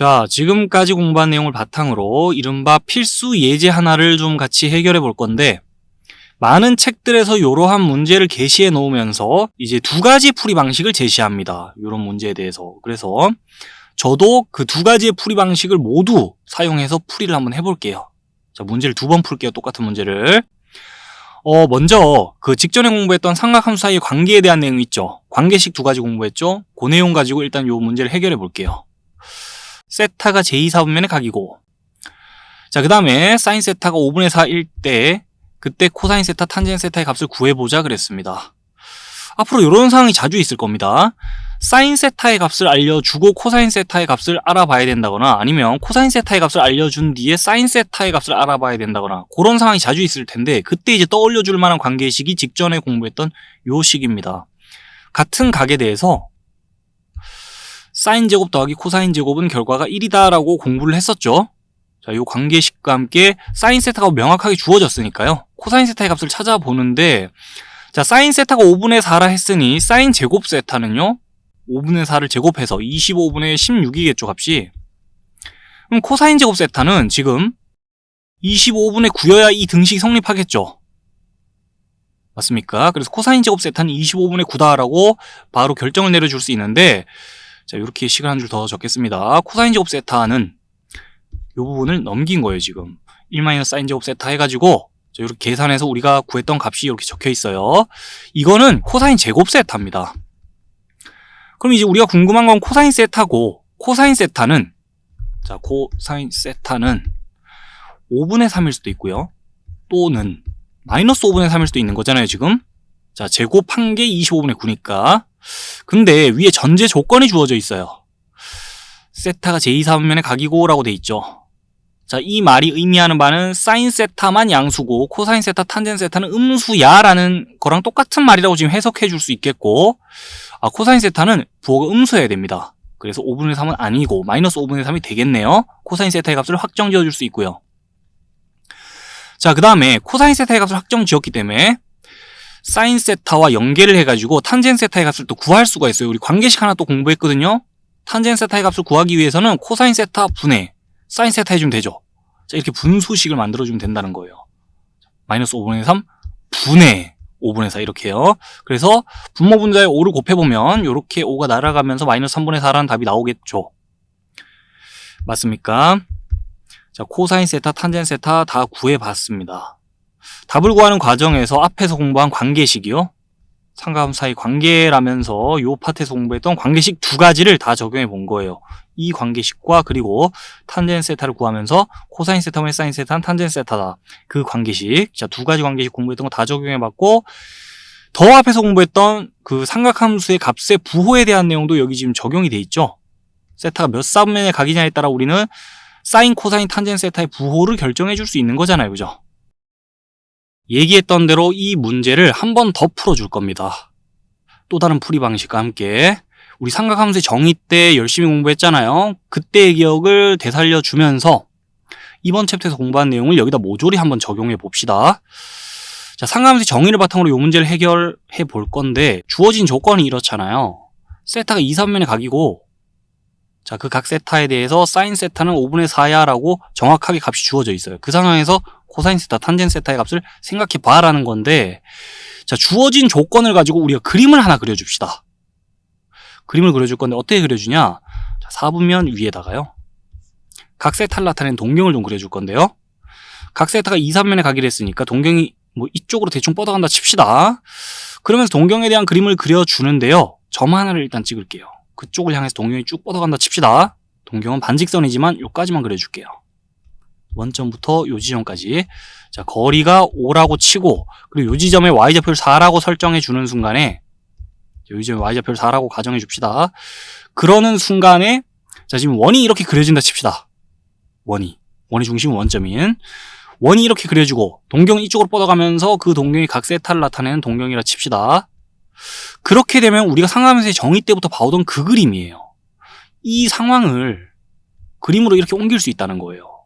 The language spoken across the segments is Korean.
자, 지금까지 공부한 내용을 바탕으로 이른바 필수 예제 하나를 좀 같이 해결해 볼 건데, 많은 책들에서 이러한 문제를 게시해 놓으면서 이제 두 가지 풀이 방식을 제시합니다. 이런 문제에 대해서. 그래서 저도 그 두 가지의 풀이 방식을 모두 사용해서 풀이를 한번 해볼게요. 자, 문제를 두 번 풀게요. 똑같은 문제를. 어, 먼저 그 직전에 공부했던 삼각함수 사이의 관계에 대한 내용 있죠. 관계식 두 가지 공부했죠. 그 내용 가지고 일단 요 문제를 해결해 볼게요. 세타가 제2사분면의 각이고 자, 그 다음에 사인 세타가 5분의 4일 때 그때 코사인 세타, 탄젠 세타의 값을 구해보자 그랬습니다. 앞으로 이런 상황이 자주 있을 겁니다. 사인 세타의 값을 알려주고 코사인 세타의 값을 알아봐야 된다거나 아니면 코사인 세타의 값을 알려준 뒤에 사인 세타의 값을 알아봐야 된다거나 그런 상황이 자주 있을 텐데 그때 이제 떠올려줄 만한 관계식이 직전에 공부했던 요 식입니다. 같은 각에 대해서 사인 제곱 더하기 코사인 제곱은 결과가 1이다라고 공부를 했었죠. 자, 요 관계식과 함께 사인 세타가 명확하게 주어졌으니까요. 코사인 세타의 값을 찾아보는데 자, 사인 세타가 5분의 4라 했으니 사인 제곱 세타는요. 5분의 4를 제곱해서 25분의 16이겠죠, 값이. 그럼 코사인 제곱 세타는 지금 25분의 9여야 이 등식이 성립하겠죠. 맞습니까? 그래서 코사인 제곱 세타는 25분의 9다라고 바로 결정을 내려줄 수 있는데 자, 이렇게 식을 한줄 더 적겠습니다. 코사인 제곱 세타는 이 부분을 넘긴 거예요, 지금. 1 사인 제곱 세타 해가지고 자, 이렇게 계산해서 우리가 구했던 값이 이렇게 적혀 있어요. 이거는 코사인 제곱 세타입니다. 그럼 이제 우리가 궁금한 건 코사인 세타고 코사인 세타는 자, 코사인 세타는 5분의 3일 수도 있고요. 또는 마이너스 5분의 3일 수도 있는 거잖아요, 지금. 자, 제곱한 게 25분의 9니까. 근데 위에 전제 조건이 주어져 있어요. 세타가 제2사분면의 각이고 라고 돼 있죠. 자, 이 말이 의미하는 바는 사인 세타만 양수고 코사인 세타, 탄젠 세타는 음수야라는 거랑 똑같은 말이라고 지금 해석해 줄 수 있겠고 아, 코사인 세타는 부호가 음수여야 됩니다. 그래서 5분의 3은 아니고 마이너스 5분의 3이 되겠네요. 코사인 세타의 값을 확정 지어 줄 수 있고요. 자, 그 다음에 코사인 세타의 값을 확정 지었기 때문에 사인 세타와 연계를 해가지고 탄젠 세타의 값을 또 구할 수가 있어요. 우리 관계식 하나 또 공부했거든요. 탄젠 세타의 값을 구하기 위해서는 코사인 세타 분해 사인 세타 해주면 되죠. 자, 이렇게 분수식을 만들어주면 된다는 거예요. 마이너스 5분의 3 분의 5분의 4 이렇게요. 그래서 분모 분자에 5를 곱해보면 이렇게 5가 날아가면서 마이너스 3분의 4라는 답이 나오겠죠. 맞습니까? 자, 코사인 세타, 탄젠 세타 다 구해봤습니다. 답을 구하는 과정에서 앞에서 공부한 관계식이요. 삼각함 사이 관계라면서 요 파트에서 공부했던 관계식 두 가지를 다 적용해 본 거예요. 이 관계식과 그리고 탄젠 세타를 구하면서 코사인 세타분의 사인 세타는 탄젠 세타다. 그 관계식. 자, 두 가지 관계식 공부했던 거 다 적용해 봤고 더 앞에서 공부했던 그 삼각함수의 값의 부호에 대한 내용도 여기 지금 적용이 돼 있죠. 세타가 몇 사분면의 각이냐에 따라 우리는 사인, 코사인, 탄젠 세타의 부호를 결정해 줄 수 있는 거잖아요. 그죠? 얘기했던 대로 이 문제를 한 번 더 풀어줄 겁니다. 또 다른 풀이 방식과 함께 우리 삼각함수의 정의 때 열심히 공부했잖아요. 그때의 기억을 되살려 주면서 이번 챕터에서 공부한 내용을 여기다 모조리 한번 적용해 봅시다. 자, 삼각함수의 정의를 바탕으로 이 문제를 해결해 볼 건데 주어진 조건이 이렇잖아요. 세타가 2, 3면의 각이고 자, 그 각 세타에 대해서 사인 세타는 5분의 4야라고 정확하게 값이 주어져 있어요. 그 상황에서 코사인 세타, 탄젠 세타의 값을 생각해 봐라는 건데 자, 주어진 조건을 가지고 우리가 그림을 하나 그려줍시다. 그림을 그려줄 건데 어떻게 그려주냐? 자, 4분면 위에다가요. 각 세타를 나타낸 동경을 좀 그려줄 건데요. 각 세타가 2, 3면에 가기로 했으니까 동경이 뭐 이쪽으로 대충 뻗어간다 칩시다. 그러면서 동경에 대한 그림을 그려주는데요. 점 하나를 일단 찍을게요. 그쪽을 향해서 동경이 쭉 뻗어간다 칩시다. 동경은 반직선이지만 요까지만 그려줄게요. 원점부터 요 지점까지. 자, 거리가 5라고 치고, 그리고 요 지점에 y좌표를 4라고 설정해 주는 순간에, 요 지점에 y좌표를 4라고 가정해 줍시다. 그러는 순간에, 자, 지금 원이 이렇게 그려진다 칩시다. 원이. 원의 중심은 원점인. 원이 이렇게 그려지고, 동경은 이쪽으로 뻗어가면서 그 동경이 각 세타를 나타내는 동경이라 칩시다. 그렇게 되면 우리가 상하면서의 정의 때부터 봐오던 그 그림이에요. 이 상황을 그림으로 이렇게 옮길 수 있다는 거예요.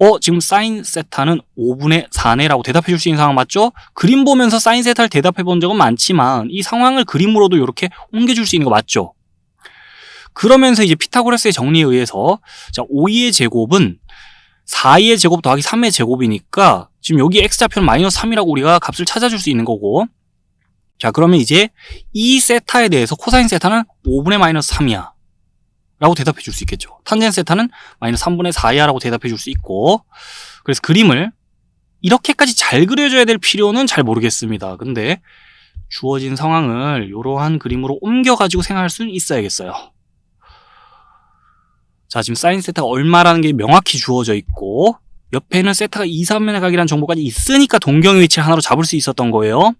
어, 지금 사인 세타는 5분의 4네라고 대답해 줄 수 있는 상황 맞죠? 그림 보면서 사인 세타를 대답해 본 적은 많지만 이 상황을 그림으로도 이렇게 옮겨 줄 수 있는 거 맞죠? 그러면서 이제 피타고라스의 정리에 의해서 자 5의 제곱은 4의 제곱 더하기 3의 제곱이니까 지금 여기 x좌표는 마이너스 3이라고 우리가 값을 찾아줄 수 있는 거고 자 그러면 이제 이 세타에 대해서 코사인 세타는 5분의 마이너스 3이야 라고 대답해 줄 수 있겠죠. 탄젠 세타는 마이너스 3분의 4이야 라고 대답해 줄 수 있고 그래서 그림을 이렇게까지 잘 그려줘야 될 필요는 잘 모르겠습니다. 근데 주어진 상황을 이러한 그림으로 옮겨가지고 생각할 수는 있어야겠어요. 자, 지금 사인 세타가 얼마라는 게 명확히 주어져 있고, 옆에는 세타가 2, 3면의 각이라는 정보까지 있으니까 동경의 위치를 하나로 잡을 수 있었던 거예요.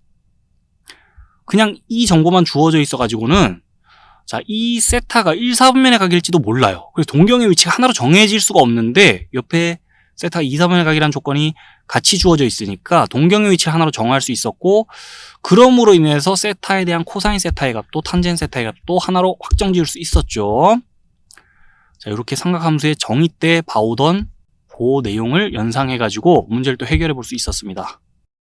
그냥 이 정보만 주어져 있어가지고는, 자, 이 세타가 1, 4분면의 각일지도 몰라요. 그래서 동경의 위치가 하나로 정해질 수가 없는데, 옆에 세타가 2, 4분면의 각이라는 조건이 같이 주어져 있으니까 동경의 위치를 하나로 정할 수 있었고, 그럼으로 인해서 세타에 대한 코사인 세타의 값도 탄젠 세타의 값도 하나로 확정 지을 수 있었죠. 자, 이렇게 삼각함수의 정의 때 봐오던 그 내용을 연상해가지고 문제를 또 해결해 볼 수 있었습니다.